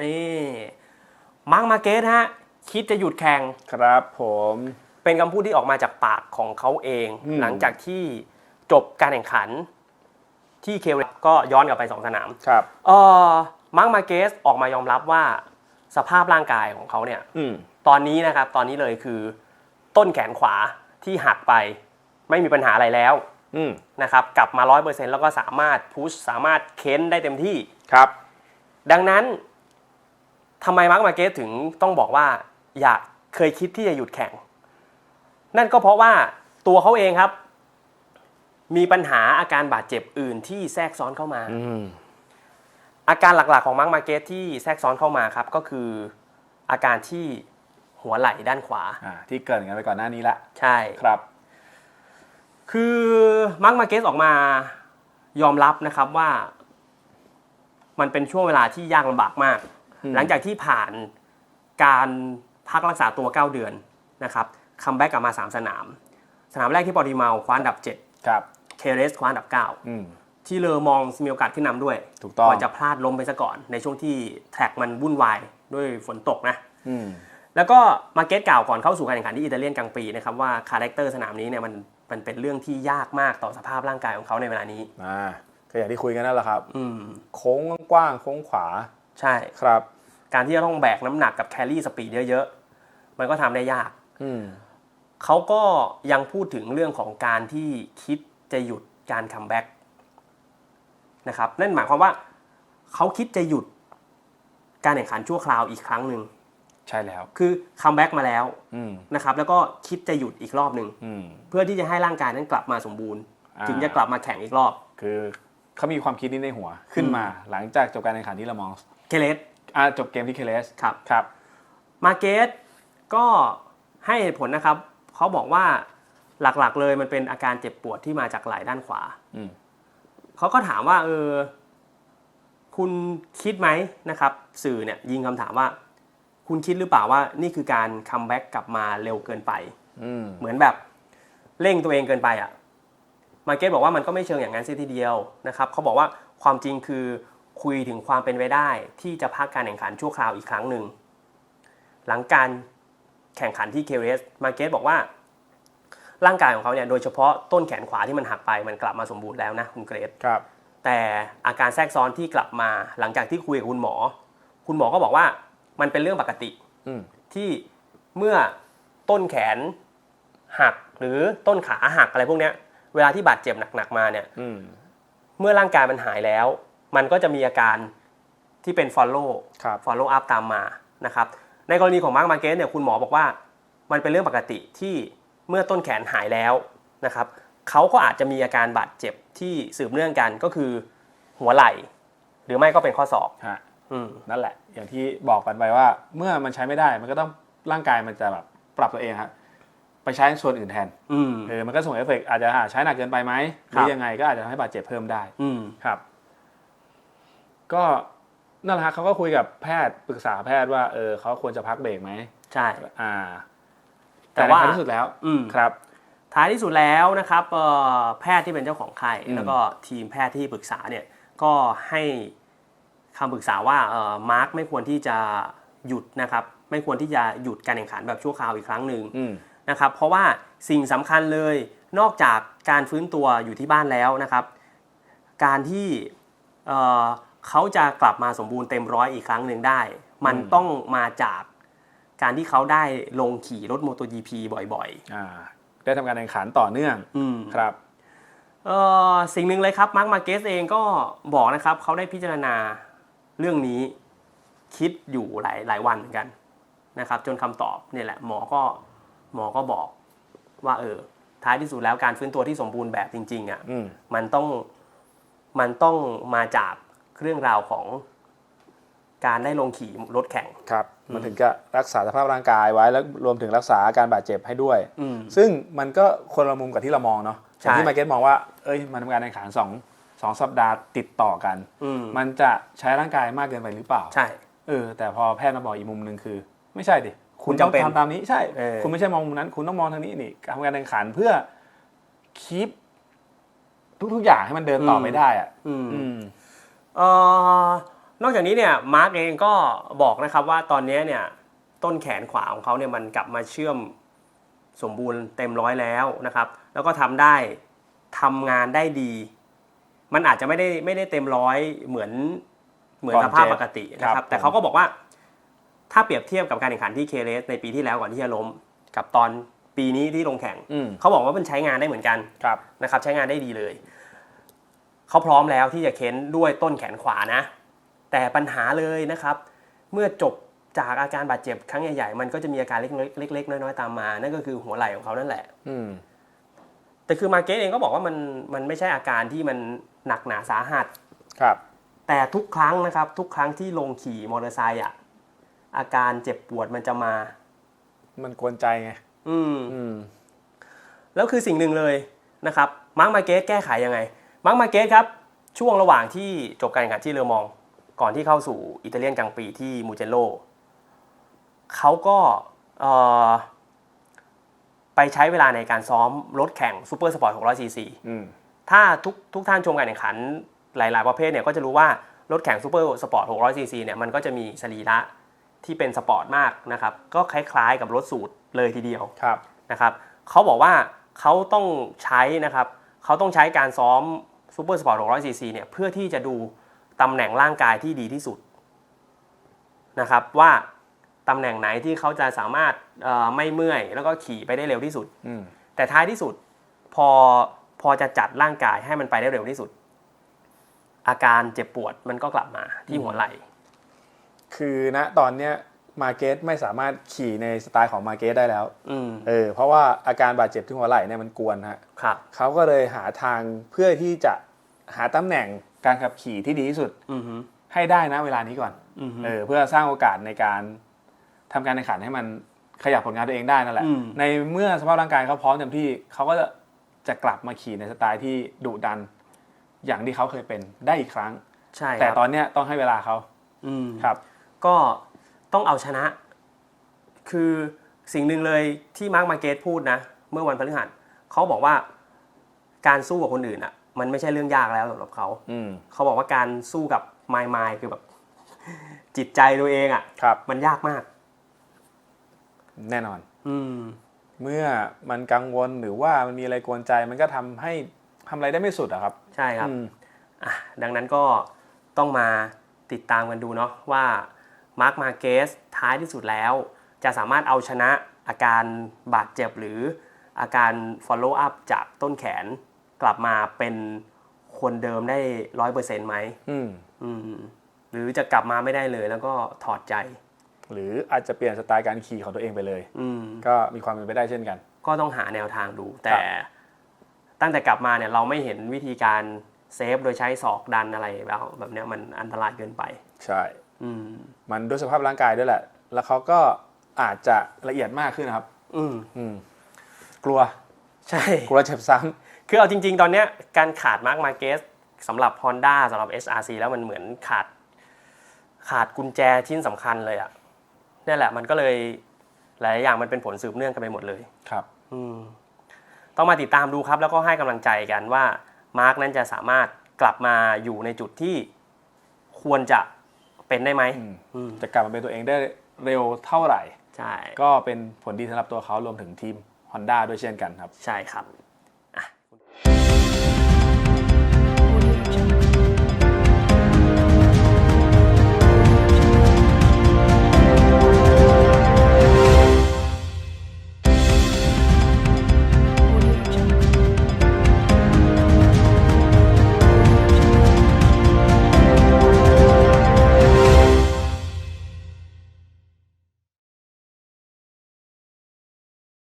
นี่มาร์กมาเกสฮะคิดจะหยุดแข่งครับผมเป็นคำพูดที่ออกมาจากปากของเขาเองอืมหลังจากที่จบการแข่งขันที่เคลก็ย้อนกลับไปสองสนามครับเออมาร์กมาเกสออกมายอมรับว่าสภาพร่างกายของเขาเนี่ยอืมตอนนี้นะครับตอนนี้เลยคือ ต้นแขนขวาที่หักไป ไม่มีปัญหาอะไรแล้วอืมนะครับกลับมา100%แล้วก็สามารถพุชสามารถเค้นได้เต็มที่ครับ ดังนั้น ทำไมมาร์กมาเกสถึงต้องบอกว่าอยากเคยคิดที่จะหยุดแข่ง นั่นก็เพราะว่าตัวเขาเองครับ มีปัญหาอาการบาดเจ็บอื่นที่แทรกซ้อนเข้ามาอืมอาการหลักๆของมาร์กมาเกสที่แทรกซ้อนเข้ามาครับ ก็คืออาการที่หัวไหล่ด้านขวาอ่าที่เกรินกันไปก่อนหน้านี้ละใช่ครับ คือมาร์กมาเกสออกมายอมรับนะครับว่า มันเป็นช่วงเวลาที่ยากลำบากมากอืม หลังจากที่ผ่านการพักรักษาตัว 9 เดือนนะครับคัมแบ็กกลับมา 3 สนาม สนามแรกที่ปอร์ติเมาคว้าอันดับครับ7เคเรสคว้าอันดับอืม9ที่เลอมองมีโอกาสขึ้นนำด้วยถูกต้องก่อนจะพลาดล้มไปซะก่อน ในช่วงที่แทร็กมันวุ่นวายด้วยฝนตกนะอืมแล้วก็มาเก็ตกล่าวก่อนเข้าสู่การแข่งขันที่อิตาเลียนกลางปีนะครับว่าคาแรคเตอร์สนามนี้เนี่ยมันมันเป็นเรื่องที่ยากมากต่อสภาพร่างกายของเขาในเวลานี้อ่าก็อย่างที่คุยกันนั่นแหละครับ อืมโค้งกว้างๆโค้งขวา ใช่ ครับ การที่จะต้องแบกน้ำหนักกับแคลรี่สปีดเยอะๆ มันก็ทำได้ยากอืมเขาก็ยังพูดถึงเรื่องของการที่คิดจะหยุดการคัมแบ็กนะครับ นั่นหมายความว่าเขาคิดจะหยุดการแข่งขันชั่วคราวอีกครั้งหนึ่งใช่แล้ว คือคัมแบ็กมาแล้วอืมนะครับ แล้วก็คิดจะหยุดอีกรอบหนึ่งอืมเพื่อที่จะให้ร่างกายนั้นกลับมาสมบูรณ์อ่าถึงจะกลับมาแข่งอีกรอบ คือเขามีความคิดนี้ในหัวขึ้นอืมมาหลังจากจบการแข่งขันที่เรามอง เคเลส อ่าจบเกมที่เคเลสครับ ครับ มาเกตก็ให้เหตุผลนะครับ เขาบอกว่าหลักๆเลยมันเป็นอาการเจ็บปวดที่มาจากไหล่ด้านขวา อืม เขาก็ถามว่าเออคุณคิดไหมนะครับ สื่อเนี่ยยิงคำถามว่า คุณคิดหรือเปล่าว่านี่คือการคัมแบ็กกลับมาเร็วเกินไป อืม เหมือนแบบเร่งตัวเองเกินไปอะ่ะ มาเก็ตบอกว่ามันก็ไม่เชิงอย่างนั้นเสียทีเดียวนะครับ เขาบอกว่าความจริงคือ คุยถึงความเป็นไปได้ที่จะพักการแข่งขันชั่วคราวอีกครั้งหนึ่ง หลังการแข่งขันที่เคเรสมาเก็ตบอกว่า ร่างกายของเขาเนี่ยโดยเฉพาะต้นแขนขวาที่มันหักไปมันกลับมาสมบูรณ์แล้วนะคุณเกรซครับ แต่อาการแทรกซ้อนที่กลับมาหลังจากที่คุยกับคุณหมอ คุณหมอก็บอกว่ามันเป็นเรื่องปกติอืมที่เมื่อต้นแขนหักหรือต้นขาหักอะไรพวกเนี้ย เวลาที่บาดเจ็บหนักๆมาเนี่ยอืมเมื่อร่างกายมันหายแล้ว มันก็จะมีอาการที่เป็น follow ครับ follow up ตามมานะครับในกรณีของมาร์ m มาเกสเนี่ยคุณหมอบอกว่า มันเป็นเรื่องปกติที่เมื่อต้นแขนหายแล้วนะครับเขาก็อาจจะมีอาการบาดเจ็บที่สืบเนื่องกันก็คือหัวไหล่ หรือไม่ก็เป็นข้อศอกฮะอืมนั่นแหละ อย่างที่บอกกันไปว่า เมื่อมันใช้ไม่ได้มันก็ต้องร่างกายมันจะแบบปรับตัวเองครับไปใช้ส่วนอื่นแทนอืมเออมันก็ส่งเอฟเฟกต์อาจจะอ่าใช้หนักเกินไปไหมหครัรืบอยังไงก็อาจจะทำให้บาดเจ็บเพิ่มได้อืมครับ ก็นั่นแหละฮะเขาก็คุยกับแพทย์ปรึกษาแพทย์ว่าเออเขาควรจะพักเบรกไหมใช่ อ่า แต่แต่ว่า ในท้ายที่สุดแล้วอืม ครับ ท้ายที่สุดแล้วนะครับเอ่อแพทย์ที่เป็นเจ้าของไข้อืมแล้วก็ทีมแพทย์ที่ปรึกษาเนี่ยก็ให้คำปรึกษาว่าเอ่อมาร์คไม่ควรที่จะหยุดนะครับไม่ควรที่จะหยุดการแข่งขันแบบชั่วคราวอีกครั้งหนึ่งอืม นะครับเพราะว่าสิ่งสำคัญเลยนอกจากการฟื้นตัวอยู่ที่บ้านแล้วนะครับ การที่เอ่อ เขาจะกลับมาสมบูรณ์เต็มร้อยอีกครั้งหนึ่งได้ มันอืมต้องมาจากการที่เขาได้ลงขี่รถโมโต GP บ่อยอ่าได้ทำการแข่งขันต่อเนื่องๆอืมครับเอ่อสิ่งหนึ่งเลยครับมาร์คมาเกสเองก็บอกนะครับเขาได้พิจารณาเรื่องนี้คิดอยู่หลายหลายวันเหมือนกันนะครับ จนคำตอบเนี่ยแหละหมอก็หมอก็บอกว่าเออท้ายที่สุดแล้วการฟื้นตัวที่สมบูรณ์แบบจริงๆอะอืมมันต้องมันต้องมาจาก เรื่องราวของการได้ลงขี่รถแข่ง ครับ มันถึงจะรักษาสภาพร่างกายไว้แล้วรวมถึงรักษาอาการบาดเจ็บให้ด้วย อืม ซึ่งมันก็คนละมุมกับที่เรามองเนาะใช่อย่างที่มาร์เก็ตมองว่า เอ้ย มันทำการแข่งขันสองสองสัปดาห์ติดต่อกัน อืมมันจะใช้ร่างกายมากเกินไปหรือเปล่า ใช่ เออ แต่พอแพทย์มาบอกอีกมุมหนึ่งคือ ไม่ใช่ดิ คุณจำเป็นต้องทำตามนี้ ใช่ เออ คุณไม่ใช่มองมุมนั้น คุณต้องมองทางนี้นี่ทำการแข่งขันเพื่อคีปทุกๆอย่างให้มันเดินต่อไปได้อะอืม อืมเอ่อ นอกจากนี้เนี่ยมาร์กเองก็บอกนะครับว่าตอนนี้เนี่ยต้นแขนขวาของเขาเนี่ยมันกลับมาเชื่อมสมบูรณ์เต็มร้อยแล้วนะครับ แล้วก็ทำได้ทำงานได้ดี มันอาจจะไม่ได้ไม่ได้เต็มร้อยเหมือนเหมือนก่อนสภาพเจ็บปกตินะคครัรับบแต่เขาก็บอกว่าถ้าเปรียบเทียบกับการแข่งขันที่เคเลสในปีที่แล้วก่อนที่จะล้ม กับตอนปีนี้ที่ลงแข่งอืมเขาบอกว่ามันใช้งานได้เหมือนกันครับนะครับ ใช้งานได้ดีเลย เขาพร้อมแล้วที่จะเค้นด้วยต้นแขนขวานะ แต่ปัญหาเลยนะครับ เมื่อจบจากอาการบาดเจ็บครั้งใหญ่ๆ มันก็จะมีอาการเล็กๆเล็กๆน้อยๆตามมา นั่นก็คือหัวไหล่ของเขานั่นแหละอืมแต่คือมาเกสเองก็บอกว่ามันมันไม่ใช่อาการที่มันหนักหนาสาหัสครับ แต่ทุกครั้งนะครับ ทุกครั้งที่ลงขี่มอเตอร์ไซค์อะอาการเจ็บปวดมันจะมา มันกวนใจไงอืมอืมแล้วคือสิ่งหนึ่งเลยนะครับมาร์กมาเกสแก้ไขยังไง มาร์กมาเกสครับ ช่วงระหว่างที่จบการแข่งขันที่เลอมอง ก่อนที่เข้าสู่อิตาเลียนกลางปีที่มูเจโลเขาก็เอ่อไปใช้เวลาในการซ้อมรถแข่งซูเปอร์สปอร์ต600ซีซีอืมถ้าทุกทุกท่านชมการแข่งขันหลาย ๆ ประเภทเนี่ยก็จะรู้ว่ารถแข่งซูเปอร์สปอร์ต600ซีซีเนี่ยมันก็จะมีสรีระที่เป็นสปอร์ตมากนะครับ ก็คล้าย ๆ กับรถสูตรเลยทีเดียวครับนะครับ เขาบอกว่าเขาต้องใช้นะครับ เขาต้องใช้การซ้อม ซูเปอร์สปอร์ต600ซีซีเนี่ยเพื่อที่จะดูตำแหน่งร่างกายที่ดีที่สุดนะครับว่าตำแหน่งไหนที่เขาจะสามารถเอ่อไม่เมื่อย แล้วก็ขี่ไปได้เร็วที่สุดอืมแต่ท้ายที่สุดพอพอจะจัดร่างกายให้มันไปได้เร็วที่สุด อาการเจ็บปวดมันก็กลับมาที่หัวไหล่ คือณตอนเนี้ย มาเกตไม่สามารถขี่ในสไตล์ของมาเกตได้แล้วอืมเออเพราะว่าอาการบาดเจ็บที่หัวไหล่เนี่ยมันกวนฮะครับเขาก็เลยหาทางเพื่อที่จะหาตำแหน่งการขับขี่ที่ดีที่สุดอือฮึให้ได้นะเวลานี้ก่อนอือฮึเออเพื่อสร้างโอกาสในการทำการแข่งขันให้มันขยับผลงานตัวเองได้นั่นแหละอืมในเมื่อสภาพร่างกายเขาพร้อมเต็มที่เขาก็จะจะกลับมาขี่ในสไตล์ที่ดุดัน อย่างที่เขาเคยเป็นได้อีกครั้ง ใช่แต่ครับตอนเนี้ยต้องให้เวลาเขาอืมครับ ก็ ต้องเอาชนะ คือสิ่งหนึ่งเลยที่มาร์กมาเกตพูดนะ เมื่อวันพฤหัสเขาบอกว่าการสู้กับคนอื่นอะ มันไม่ใช่เรื่องยากแล้วสำหรับเขาอืมเขาบอกว่าการสู้กับไมล์ไมล์คือแบบ จิตใจตัวเองอะครับมันยากมาก แน่นอน อืม เมื่อมันกังวลหรือว่ามันมีอะไรกวนใจ มันก็ทำให้ทำอะไรได้ไม่สุดอะครับ ใช่ครับอืมอะดังนั้นก็ต้องมาติดตามกันดูเนาะว่า มาร์กมาเกสท้ายที่สุดแล้ว จะสามารถเอาชนะอาการบาดเจ็บหรืออาการ follow up จากต้นแขนกลับมาเป็นคนเดิมได้ร้อยเปอร์เซ็นต์ไหมอืมอืมหรือจะกลับมาไม่ได้เลยแล้วก็ถอดใจ หรืออาจจะเปลี่ยนสไตล์การขี่ของตัวเองไปเลยอืมก็มีความเป็นไปได้เช่นกัน ก็ต้องหาแนวทางดู แต่ตั้งแต่กลับมาเนี่ยเราไม่เห็นวิธีการเซฟโดยใช้ศอกดันอะไรแบบแบบเนี้ยมันอันตรายเกินไป ใช่อื มมันด้วยสภาพร่างกายด้วยแหละ แล้วเขาก็อาจจะละเอียดมากขึ้นนะครับ อืมอืมกลัว ใช่ กลัวเจ็บซ้คือเอาจริง ๆ ตอนเนี้ยการขาดมาร์กมาเกสสำหรับ Honda สำหรับ SRC แล้วมันเหมือนขาด ขาดกุญแจชิ้นสำคัญเลยอะ่ะนี่แหละมันก็เลยหลายอย่างมันเป็นผลสืบเนื่องกันไปหมดเลยำครับ อืมต้องมาติดตามดูครับ แล้วก็ให้กำลังใจกันว่ามาร์กนั้นจะสามารถกลับมาอยู่ในจุดที่ควรจะ เป็นได้ไหมอืมอืมจะกลับมาเป็นตัวเองได้เร็วเท่าไหร่ ใช่ ก็เป็นผลดีสำหรับตัวเขารวมถึงทีม Honda ด้วยเช่นกันครับ ใช่ครับ